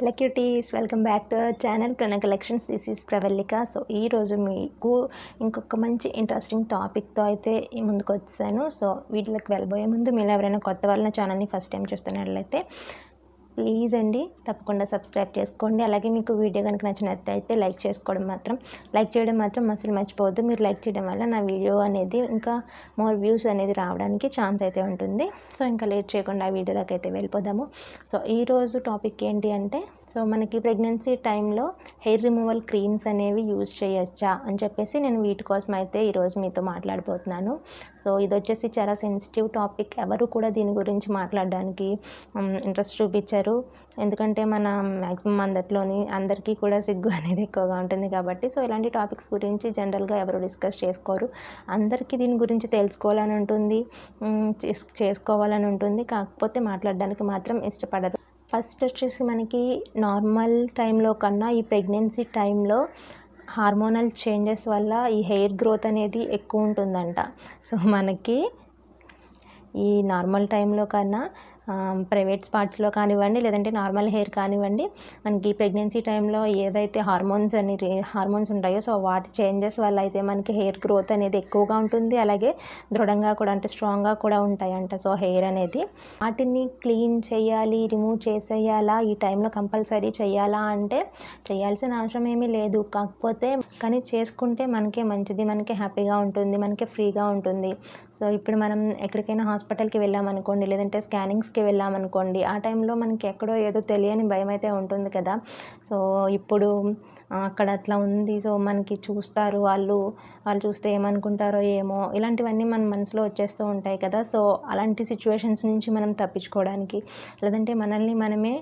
Hello cuties welcome back to our channel Prana collections this is Pravallika so ఈరోజు మీకు ఇంకొక మంచి interesting టాపిక్తో అయితే ముందుకు వచ్చాను. సో వీటిలోకి వెళ్ళబోయే ముందు మీరు ఎవరైనా కొత్త వాళ్ళ ఛానల్ని ఫస్ట్ టైం చూస్తున్నట్లయితే ప్లీజ్ అండి తప్పకుండా సబ్స్క్రైబ్ చేసుకోండి. అలాగే మీకు వీడియో కనుక నచ్చినట్లయితే లైక్ చేసుకోవడం మాత్రం లైక్ చేయడం మాత్రం అసలు మర్చిపోవద్దు. మీరు లైక్ చేయడం వల్ల నా వీడియో అనేది ఇంకా మోర్ వ్యూస్ అనేది రావడానికి ఛాన్స్ అయితే ఉంటుంది. సో ఇంకా లేట్ చేయకుండా ఆ వీడియోలోకి అయితే వెళ్ళిపోదాము. సో ఈరోజు టాపిక్ ఏంటి అంటే సో మనకి ప్రెగ్నెన్సీ టైంలో హెయిర్ రిమూవల్ క్రీమ్స్ అనేవి యూజ్ చేయొచ్చా అని చెప్పేసి నేను వీటి కోసం అయితే ఈరోజు మీతో మాట్లాడబోతున్నాను. సో ఇది వచ్చేసి చాలా సెన్సిటివ్ టాపిక్ ఎవరు కూడా దీని గురించి మాట్లాడడానికి ఇంట్రెస్ట్ చూపించారు. ఎందుకంటే మన మ్యాక్సిమం అందరిలోని అందరికీ కూడా సిగ్గు అనేది ఎక్కువగా ఉంటుంది కాబట్టి. సో ఇలాంటి టాపిక్స్ గురించి జనరల్గా ఎవరు డిస్కస్ చేసుకోరు. అందరికీ దీని గురించి తెలుసుకోవాలని ఉంటుంది చేస్- చేసుకోవాలని ఉంటుంది. కాకపోతే మాట్లాడడానికి మాత్రం ఇష్టపడరు. ఫస్ట్ వచ్చేసి మనకి నార్మల్ టైంలో కన్నా ఈ ప్రెగ్నెన్సీ టైంలో హార్మోనల్ చేంజెస్ వల్ల ఈ హెయిర్ గ్రోత్ అనేది ఎక్కువ ఉంటుందంట. సో మనకి ఈ నార్మల్ టైంలో కన్నా ప్రైవేట్ స్పాట్స్లో కానివ్వండి లేదంటే నార్మల్ హెయిర్ కానివ్వండి మనకి ప్రెగ్నెన్సీ టైంలో ఏవైతే హార్మోన్స్ అని హార్మోన్స్ ఉంటాయో సో వాటి చేంజెస్ వల్ల అయితే మనకి హెయిర్ గ్రోత్ అనేది ఎక్కువగా ఉంటుంది. అలాగే దృఢంగా కూడా అంటే స్ట్రాంగ్గా కూడా ఉంటాయంట. సో హెయిర్ అనేది వాటిని క్లీన్ చేయాలి రిమూవ్ చేసేయాలా ఈ టైంలో కంపల్సరీ చేయాలా అంటే చేయాల్సిన అవసరం ఏమీ లేదు. కాకపోతే కానీ చేసుకుంటే మనకే మంచిది మనకే హ్యాపీగా ఉంటుంది మనకే ఫ్రీగా ఉంటుంది. సో ఇప్పుడు మనం ఎక్కడికైనా హాస్పిటల్కి వెళ్ళామనుకోండి లేదంటే స్కానింగ్స్కి వెళ్ళామనుకోండి ఆ టైంలో మనకి ఎక్కడో ఏదో తెలియని భయం అయితే ఉంటుంది కదా. సో ఇప్పుడు అక్కడ అట్లా ఉంది. సో మనకి చూస్తారు వాళ్ళు. వాళ్ళు చూస్తే ఏమనుకుంటారో ఏమో. ఇలాంటివన్నీ మన మనసులో వచ్చేస్తూ ఉంటాయి కదా. సో అలాంటి సిచ్యువేషన్స్ నుంచి మనం తప్పించుకోవడానికి లేదంటే మనల్ని మనమే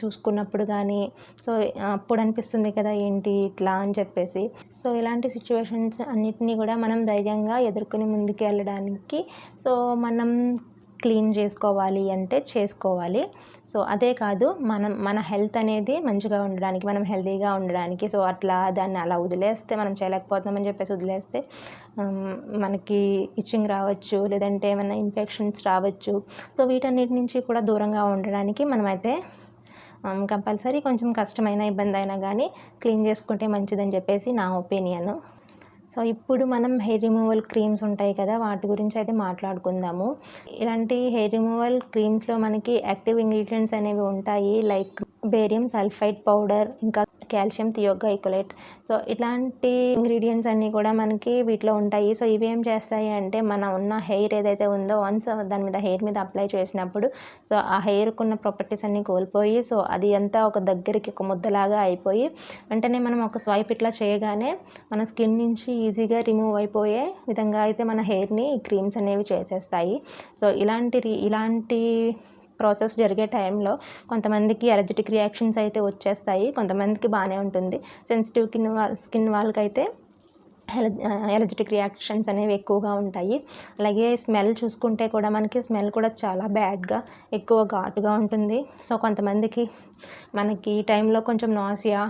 చూసుకున్నప్పుడు కానీ సో అప్పుడు అనిపిస్తుంది కదా ఏంటి ఇట్లా అని చెప్పేసి. సో ఇలాంటి సిచ్యువేషన్స్ అన్నిటినీ కూడా మనం ధైర్యంగా ఎదుర్కొని ముందుకు వెళ్ళడానికి సో మనం క్లీన్ చేసుకోవాలి అంటే చేసుకోవాలి. సో అదే కాదు మనం మన హెల్త్ అనేది మంచిగా ఉండడానికి మనం హెల్తీగా ఉండడానికి సో అట్లా దాన్ని అలా వదిలేస్తే మనం చేయలేకపోతున్నామని చెప్పేసి వదిలేస్తే మనకి ఇచ్చింగ్ రావచ్చు లేదంటే ఏమైనా ఇన్ఫెక్షన్స్ రావచ్చు. సో వీటన్నిటి నుంచి కూడా దూరంగా ఉండడానికి మనమైతే కంపల్సరీ కొంచెం కష్టమైన ఇబ్బంది అయినా కానీ క్లీన్ చేసుకుంటే మంచిదని చెప్పేసి నా ఒపీనియన్. సో ఇప్పుడు మనం హెయిర్ రిమూవల్ క్రీమ్స్ ఉంటాయి కదా వాటి గురించి అయితే మాట్లాడుకుందాము. ఇలాంటి హెయిర్ రిమూవల్ క్రీమ్స్లో మనకి యాక్టివ్ ఇంగ్రీడియంట్స్ అనేవి ఉంటాయి లైక్ బేరియం సల్ఫైడ్ పౌడర్ ఇంకా కాల్షియం థియోగైకోలేట్ సో ఇట్లాంటి ఇంగ్రీడియంట్స్ అన్నీ కూడా మనకి వీటిలో ఉంటాయి. సో ఇవి ఏం చేస్తాయి అంటే మన ఉన్న హెయిర్ ఏదైతే ఉందో వన్స్ దాని మీద హెయిర్ మీద అప్లై చేసినప్పుడు సో ఆ హెయిర్కి ఉన్న ప్రాపర్టీస్ అన్నీ కోల్పోయి సో అది అంతా ఒక దగ్గరికి ఒక ముద్దలాగా అయిపోయి వెంటనే మనం ఒక స్వైప్ ఇట్లా చేయగానే మన స్కిన్ నుంచి ఈజీగా రిమూవ్ అయిపోయే విధంగా అయితే మన హెయిర్ని క్రీమ్స్ అనేవి చేసేస్తాయి. సో ఇలాంటి ఇలాంటి ప్రాసెస్ జరిగే టైంలో కొంతమందికి ఎలర్జెటిక్ రియాక్షన్స్ అయితే వచ్చేస్తాయి. కొంతమందికి బాగానే ఉంటుంది. సెన్సిటివ్ స్కిన్ వాళ్ళ స్కిన్ వాళ్ళకైతే ఎలర్జెటిక్ రియాక్షన్స్ అనేవి ఎక్కువగా ఉంటాయి. అలాగే స్మెల్ చూసుకుంటే కూడా మనకి స్మెల్ కూడా చాలా బ్యాడ్గా ఎక్కువ ఘాటుగా ఉంటుంది. సో కొంతమందికి మనకి ఈ టైంలో కొంచెం నాసియా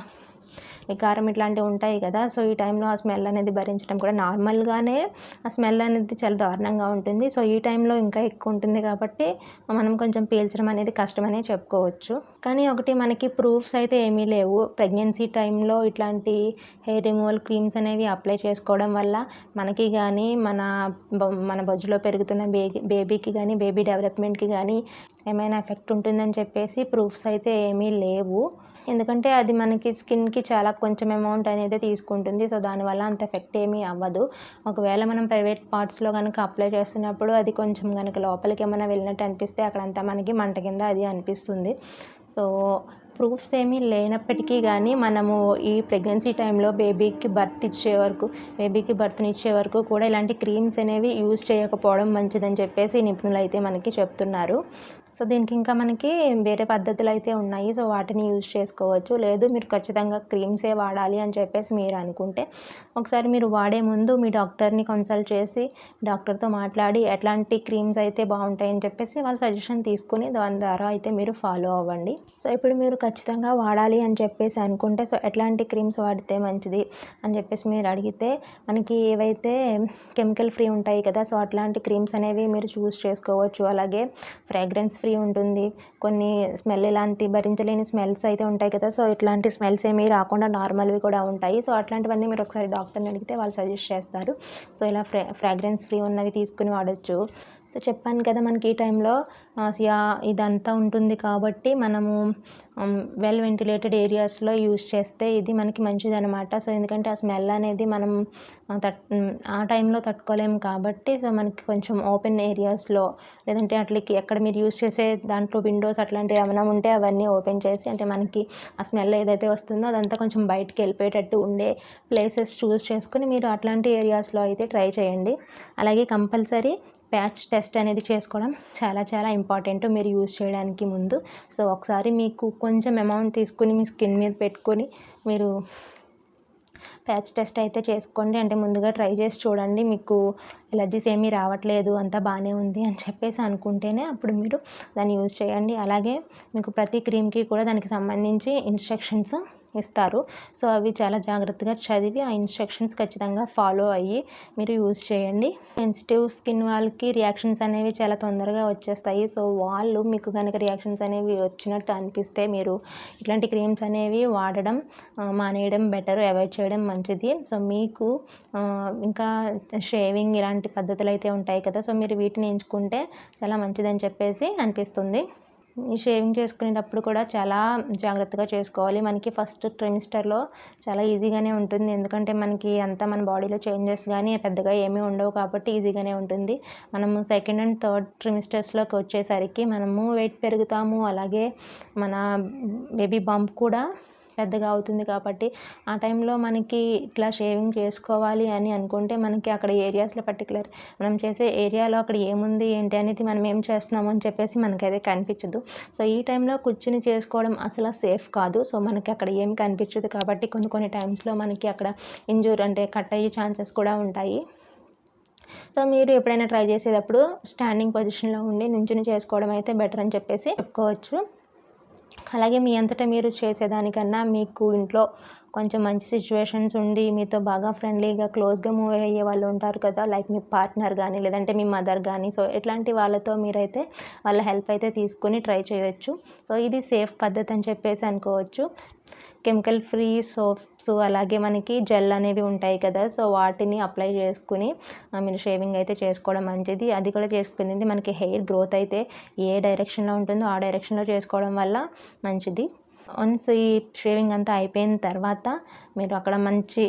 వికారం ఇట్లాంటివి ఉంటాయి కదా సో ఈ టైంలో ఆ స్మెల్ అనేది భరించడం కూడా నార్మల్గానే ఆ స్మెల్ అనేది చాలా దారుణంగా ఉంటుంది. సో ఈ టైంలో ఇంకా ఎక్కువ ఉంటుంది కాబట్టి మనం కొంచెం పీల్చడం అనేది కష్టమనే చెప్పుకోవచ్చు. కానీ ఒకటి మనకి ప్రూఫ్స్ అయితే ఏమీ లేవు. ప్రెగ్నెన్సీ టైంలో ఇట్లాంటి హెయిర్ రిమూవల్ క్రీమ్స్ అనేవి అప్లై చేసుకోవడం వల్ల మనకి కానీ మన మన బొజ్జులో పెరుగుతున్న బేబీ బేబీకి కానీ బేబీ డెవలప్మెంట్కి కానీ ఏమైనా ఎఫెక్ట్ ఉంటుందని చెప్పేసి ప్రూఫ్స్ అయితే ఏమీ లేవు. ఎందుకంటే అది మనకి స్కిన్కి చాలా కొంచెం అమౌంట్ అనేది తీసుకుంటుంది. సో దానివల్ల అంత ఎఫెక్ట్ ఏమీ అవ్వదు. ఒకవేళ మనం ప్రైవేట్ పార్ట్స్లో కనుక అప్లై చేస్తున్నప్పుడు అది కొంచెం కనుక లోపలికి ఏమైనా వెళ్ళినట్టు అనిపిస్తే అక్కడంతా మనకి మంట కింద అది అనిపిస్తుంది. సో ప్రూఫ్స్ ఏమీ లేనప్పటికీ కానీ మనము ఈ ప్రెగ్నెన్సీ టైంలో బేబీకి బర్త్ ఇచ్చే వరకు బేబీకి బర్త్నిచ్చే వరకు కూడా ఇలాంటి క్రీమ్స్ అనేవి యూజ్ చేయకపోవడం మంచిదని చెప్పేసి నిపుణులు అయితే మనకి చెప్తున్నారు. సో దీనికి ఇంకా మనకి వేరే పద్ధతులు అయితే ఉన్నాయి. సో వాటిని యూజ్ చేసుకోవచ్చు. లేదు మీరు ఖచ్చితంగా క్రీమ్సే వాడాలి అని చెప్పేసి మీరు అనుకుంటే ఒకసారి మీరు వాడే ముందు మీ డాక్టర్ని కన్సల్ట్ చేసి డాక్టర్తో మాట్లాడి ఎట్లాంటి క్రీమ్స్ అయితే బాగుంటాయని చెప్పేసి వాళ్ళ సజెషన్ తీసుకుని దాని ద్వారా అయితే మీరు ఫాలో అవ్వండి. సో ఇప్పుడు మీరు ఖచ్చితంగా వాడాలి అని చెప్పేసి అనుకుంటే సో ఎట్లాంటి క్రీమ్స్ వాడితే మంచిది అని చెప్పేసి మీరు అడిగితే మనకి ఏవైతే కెమికల్ ఫ్రీ ఉంటాయి కదా సో అట్లాంటి క్రీమ్స్ అనేవి మీరు చూస్ చేసుకోవచ్చు. అలాగే ఫ్రాగ్రెన్స్ ఫ్రీ ఫ్రీ ఉంటుంది. కొన్ని స్మెల్ ఇలాంటి భరించలేని స్మెల్స్ అయితే ఉంటాయి కదా సో ఇట్లాంటి స్మెల్స్ ఏమీ రాకుండా నార్మల్వి కూడా ఉంటాయి. సో అట్లాంటివన్నీ మీరు ఒకసారి డాక్టర్ని అడిగితే వాళ్ళు సజెస్ట్ చేస్తారు. సో ఇలా ఫ్రా ఫ్రాగ్రెన్స్ ఫ్రీ ఉన్నవి తీసుకుని వాడచ్చు. సో చెప్పాను కదా మనకి ఈ టైంలో నాసియా ఇదంతా ఉంటుంది కాబట్టి మనము వెల్ వెంటిలేటెడ్ ఏరియాస్లో యూస్ చేస్తే ఇది మనకి మంచిది అనమాట సో ఎందుకంటే ఆ స్మెల్ అనేది మనం తట్ ఆ టైంలో తట్టుకోలేము కాబట్టి సో మనకి కొంచెం ఓపెన్ ఏరియాస్లో లేదంటే అట్లకి ఎక్కడ మీరు యూస్ చేసే దాంట్లో విండోస్ అట్లాంటివి ఏమైనా ఉంటే అవన్నీ ఓపెన్ చేసి అంటే మనకి ఆ స్మెల్ ఏదైతే వస్తుందో అదంతా కొంచెం బయటికి వెళ్ళిపోయేటట్టు ఉండే ప్లేసెస్ చూస్ చేసుకుని మీరు అట్లాంటి ఏరియాస్లో అయితే ట్రై చేయండి. అలాగే కంపల్సరీ ప్యాచ్ టెస్ట్ అనేది చేసుకోవడం చాలా చాలా ఇంపార్టెంట్ మీరు యూజ్ చేయడానికి ముందు. సో ఒకసారి మీకు కొంచెం అమౌంట్ తీసుకుని మీ స్కిన్ మీద పెట్టుకొని మీరు ప్యాచ్ టెస్ట్ అయితే చేసుకోండి. అంటే ముందుగా ట్రై చేసి చూడండి మీకు ఎలర్జీస్ ఏమీ రావట్లేదు అంతా బాగానే ఉంది అని చెప్పేసి అనుకుంటేనే అప్పుడు మీరు దాన్ని యూజ్ చేయండి. అలాగే మీకు ప్రతి క్రీమ్కి కూడా దానికి సంబంధించి ఇన్స్ట్రక్షన్స్ ఇస్తారు. సో అవి చాలా జాగ్రత్తగా చదివి ఆ ఇన్స్ట్రక్షన్స్ ఖచ్చితంగా ఫాలో అయ్యి మీరు యూజ్ చేయండి. సెన్సిటివ్ స్కిన్ వాళ్ళకి రియాక్షన్స్ అనేవి చాలా తొందరగా వచ్చేస్తాయి. సో వాళ్ళు మీకు కనుక రియాక్షన్స్ అనేవి వచ్చినట్టు అనిపిస్తే మీరు ఇట్లాంటి క్రీమ్స్ అనేవి వాడడం మానేయడం బెటర్ అవాయిడ్ చేయడం మంచిది. సో మీకు ఇంకా షేవింగ్ ఇలాంటి పద్ధతులు అయితే ఉంటాయి కదా. సో మీరు వీటిని ఎంచుకుంటే చాలా మంచిదని చెప్పేసి అనిపిస్తుంది. ఈ షేవింగ్ చేసుకునేటప్పుడు కూడా చాలా జాగ్రత్తగా చేసుకోవాలి. మనకి ఫస్ట్ ట్రిమిస్టర్లో చాలా ఈజీగానే ఉంటుంది. ఎందుకంటే మనకి అంతా మన బాడీలో చేంజెస్ కానీ పెద్దగా ఏమీ ఉండవు కాబట్టి ఈజీగానే ఉంటుంది. మనము సెకండ్ అండ్ థర్డ్ ట్రిమిస్టర్స్లోకి వచ్చేసరికి మనము వెయిట్ పెరుగుతాము. అలాగే మన బేబీ బంప్ కూడా పెద్దగా అవుతుంది కాబట్టి ఆ టైంలో మనకి ఇట్లా షేవింగ్ చేసుకోవాలి అని అనుకుంటే మనకి అక్కడ ఏరియాస్లో పర్టికులర్ మనం చేసే ఏరియాలో అక్కడ ఏముంది ఏంటి అనేది మనం ఏం చేస్తున్నాము అని చెప్పేసి మనకైతే కనిపించదు. సో ఈ టైంలో కూర్చుని చేసుకోవడం అసలు సేఫ్ కాదు. సో మనకి అక్కడ ఏం కనిపించదు కాబట్టి కొన్ని కొన్ని టైమ్స్లో మనకి అక్కడ ఇంజూర్ అంటే కట్ అయ్యే ఛాన్సెస్ కూడా ఉంటాయి. సో మీరు ఎప్పుడైనా ట్రై చేసేటప్పుడు స్టాండింగ్ పొజిషన్లో ఉండి నుంచుని చేసుకోవడం అయితే బెటర్ అని చెప్పేసి చెప్పుకోవచ్చు. అలాగే మీ అంతటా మీరు చేసేదానికన్నా మీకు ఇంట్లో కొంచెం మంచి సిచ్యువేషన్స్ ఉండి మీతో బాగా ఫ్రెండ్లీగా క్లోజ్గా మూవ్ అయ్యే వాళ్ళు ఉంటారు కదా లైక్ మీ పార్ట్నర్ కానీ లేదంటే మీ మదర్ కానీ సో ఇట్లాంటి వాళ్ళతో మీరైతే వాళ్ళ హెల్ప్ అయితే తీసుకొని ట్రై చేయొచ్చు. సో ఇది సేఫ్ పద్ధతి అని చెప్పేసి అనుకోవచ్చు. కెమికల్ ఫ్రీ సోప్స్ అలాగే మనకి జెల్ అనేవి ఉంటాయి కదా సో వాటిని అప్లై చేసుకుని మీరు షేవింగ్ అయితే చేసుకోవడం మంచిది. అది కూడా చేసుకునేది మనకి హెయిర్ గ్రోత్ అయితే ఏ డైరెక్షన్లో ఉంటుందో ఆ డైరెక్షన్లో చేసుకోవడం వల్ల మంచిది. వన్స్ ఈ షేవింగ్ అంతా అయిపోయిన తర్వాత మీరు అక్కడ మంచి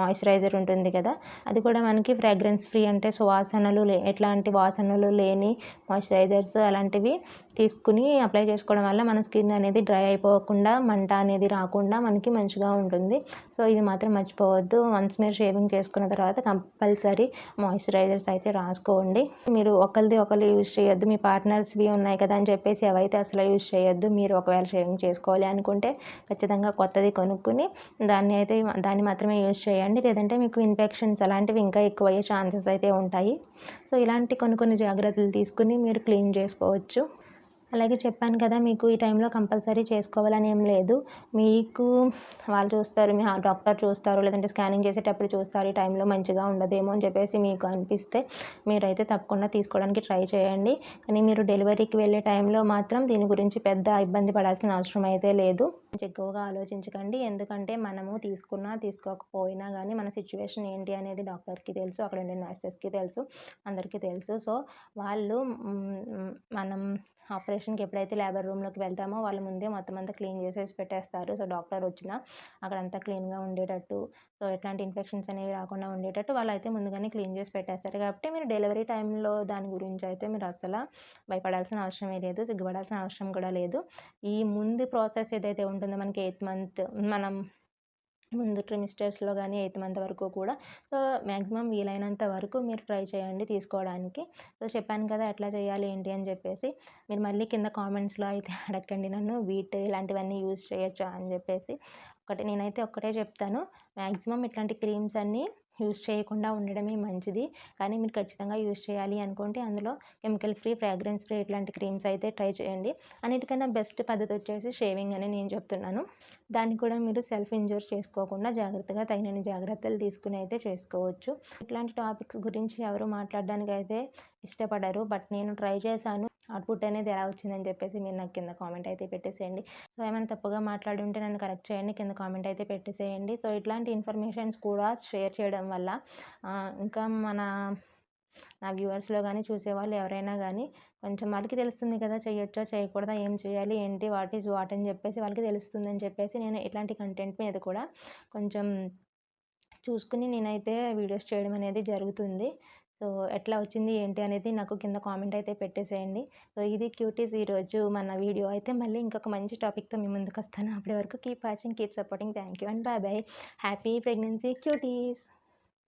మాయిశ్చరైజర్ ఉంటుంది కదా అది కూడా మనకి ఫ్రాగ్రెన్స్ ఫ్రీ అంటే సువాసనలు లే ఎట్లాంటి వాసనలు లేని మాయిశ్చరైజర్స్ అలాంటివి తీసుకుని అప్లై చేసుకోవడం వల్ల మన స్కిన్ అనేది డ్రై అయిపోకుండా మంట అనేది రాకుండా మనకి మంచిగా ఉంటుంది. సో ఇది మాత్రం మర్చిపోవద్దు. వన్స్ మీరు షేవింగ్ చేసుకున్న తర్వాత కంపల్సరీ మాయిశ్చరైజర్స్ అయితే రాసుకోండి. మీరు ఒకరిది ఒకరు యూజ్ చేయొద్దు. మీ పార్ట్నర్స్వి ఉన్నాయి కదా అని చెప్పేసి అవైతే అసలు యూజ్ చేయొద్దు మీరు ఒకవేళ షేవింగ్ చేసుకోవాలి అనుకుంటే ఖచ్చితంగా కొత్తది కొనుక్కుని దాన్ని అయితే దాన్ని మాత్రమే యూజ్ చేయండి. లేదంటే మీకు ఇన్ఫెక్షన్స్ అలాంటివి ఇంకా ఎక్కువ అయ్యే ఛాన్సెస్ అయితే ఉంటాయి. సో ఇలాంటి కొన్ని కొన్ని జాగ్రత్తలు తీసుకుని మీరు క్లీన్ చేసుకోవచ్చు. అలాగే చెప్పాను కదా మీకు ఈ టైంలో కంపల్సరీ చేసుకోవాలని ఏం లేదు. మీకు వాళ్ళు చూస్తారు మీ డాక్టర్ చూస్తారు లేదంటే స్కానింగ్ చేసేటప్పుడు చూస్తారు ఈ టైంలో మంచిగా ఉండదేమో అని చెప్పేసి మీకు అనిపిస్తే మీరైతే తప్పకుండా తీసుకోవడానికి ట్రై చేయండి. కానీ మీరు డెలివరీకి వెళ్ళే టైంలో మాత్రం దీని గురించి పెద్ద ఇబ్బంది పడాల్సిన అవసరం అయితే లేదు. ఎక్కువగా ఆలోచించకండి. ఎందుకంటే మనము తీసుకున్నా తీసుకోకపోయినా కానీ మన సిచ్యువేషన్ ఏంటి అనేది డాక్టర్కి తెలుసు అక్కడ ఉండే నర్సెస్కి తెలుసు అందరికీ తెలుసు. సో వాళ్ళు మనం ఆపరేషన్కి ఎప్పుడైతే లేబర్ రూమ్లోకి వెళ్తామో వాళ్ళు ముందే మొత్తం అంతా క్లీన్ చేసేసి పెట్టేస్తారు. సో డాక్టర్ వచ్చినా అక్కడంతా క్లీన్గా ఉండేటట్టు సో ఎట్లాంటి ఇన్ఫెక్షన్స్ అనేవి రాకుండా ఉండేటట్టు వాళ్ళు అయితే ముందుగానే క్లీన్ చేసి పెట్టేస్తారు. కాబట్టి మీరు డెలివరీ టైంలో దాని గురించి అయితే మీరు అసలు భయపడాల్సిన అవసరమే లేదు సిగ్గుపడాల్సిన అవసరం కూడా లేదు. ఈ ముందు ప్రాసెస్ ఏదైతే ఉంటుందో మనకి ఎయిత్ మంత్ మనం ముందు ట్రిమిస్టర్స్లో కానీ ఎయిత్ మంత్ వరకు కూడా. సో మ్యాక్సిమం వీలైనంత వరకు మీరు ట్రై చేయండి తీసుకోవడానికి. సో చెప్పాను కదా ఎట్లా చేయాలి ఏంటి అని చెప్పేసి. మీరు మళ్ళీ కింద కామెంట్స్లో అయితే అడగండి నన్ను. వీట్ ఇలాంటివన్నీ యూజ్ చేయొచ్చా అని చెప్పేసి. ఒకటి నేనైతే ఒక్కటే చెప్తాను. మ్యాక్సిమం ఇట్లాంటి క్రీమ్స్ అన్నీ యూస్ చేయకుండా ఉండడమే మంచిది. కానీ మీరు ఖచ్చితంగా యూస్ చేయాలి అనుకుంటే అందులో కెమికల్ ఫ్రీ ఫ్రాగ్రెన్స్ ఫ్రీ ఇట్లాంటి క్రీమ్స్ అయితే ట్రై చేయండి. అన్నిటికన్నా బెస్ట్ పద్ధతి వచ్చేసి షేవింగ్ అని నేను చెప్తున్నాను. దాన్ని కూడా మీరు సెల్ఫ్ ఇంజూర్ చేసుకోకుండా జాగ్రత్తగా తగినన్ని జాగ్రత్తలు తీసుకుని అయితే చేసుకోవచ్చు. ఇట్లాంటి టాపిక్స్ గురించి ఎవరు మాట్లాడడానికి అయితే ఇష్టపడరు. బట్ నేను ట్రై చేశాను. అవుట్పుట్ అనేది ఎలా వచ్చిందని చెప్పేసి మీరు నాకు కింద కామెంట్ అయితే పెట్టేసేయండి. సో ఏమైనా తప్పుగా మాట్లాడి ఉంటే నన్ను కరెక్ట్ చేయండి. కింద కామెంట్ అయితే పెట్టేసేయండి. సో ఇట్లాంటి ఇన్ఫర్మేషన్స్ కూడా షేర్ చేయడం వల్ల ఇంకా మన నా వ్యూవర్స్లో కానీ చూసేవాళ్ళు ఎవరైనా కానీ కొంచెం వాళ్ళకి తెలుస్తుంది కదా చేయొచ్చా చేయకూడదా ఏం చేయాలి ఏంటి వాట్ ఈజ్ వాట్ అని చెప్పేసి వాళ్ళకి తెలుస్తుందని చెప్పేసి నేను ఇట్లాంటి కంటెంట్ మీద కూడా కొంచెం చూసుకుని నేనైతే వీడియోస్ చేయడం అనేది జరుగుతుంది. సో ఎట్లా వచ్చింది ఏంటి అనేది నాకు కింద కామెంట్ అయితే పెట్టేసేయండి. సో ఇది క్యూటీస్ ఈరోజు మన వీడియో. అయితే మళ్ళీ ఇంకొక మంచి టాపిక్తో మీ ముందుకు వస్తాను అప్పటి వరకు keep watching keep supporting. Thank you and bye bye. Happy pregnancy cuties.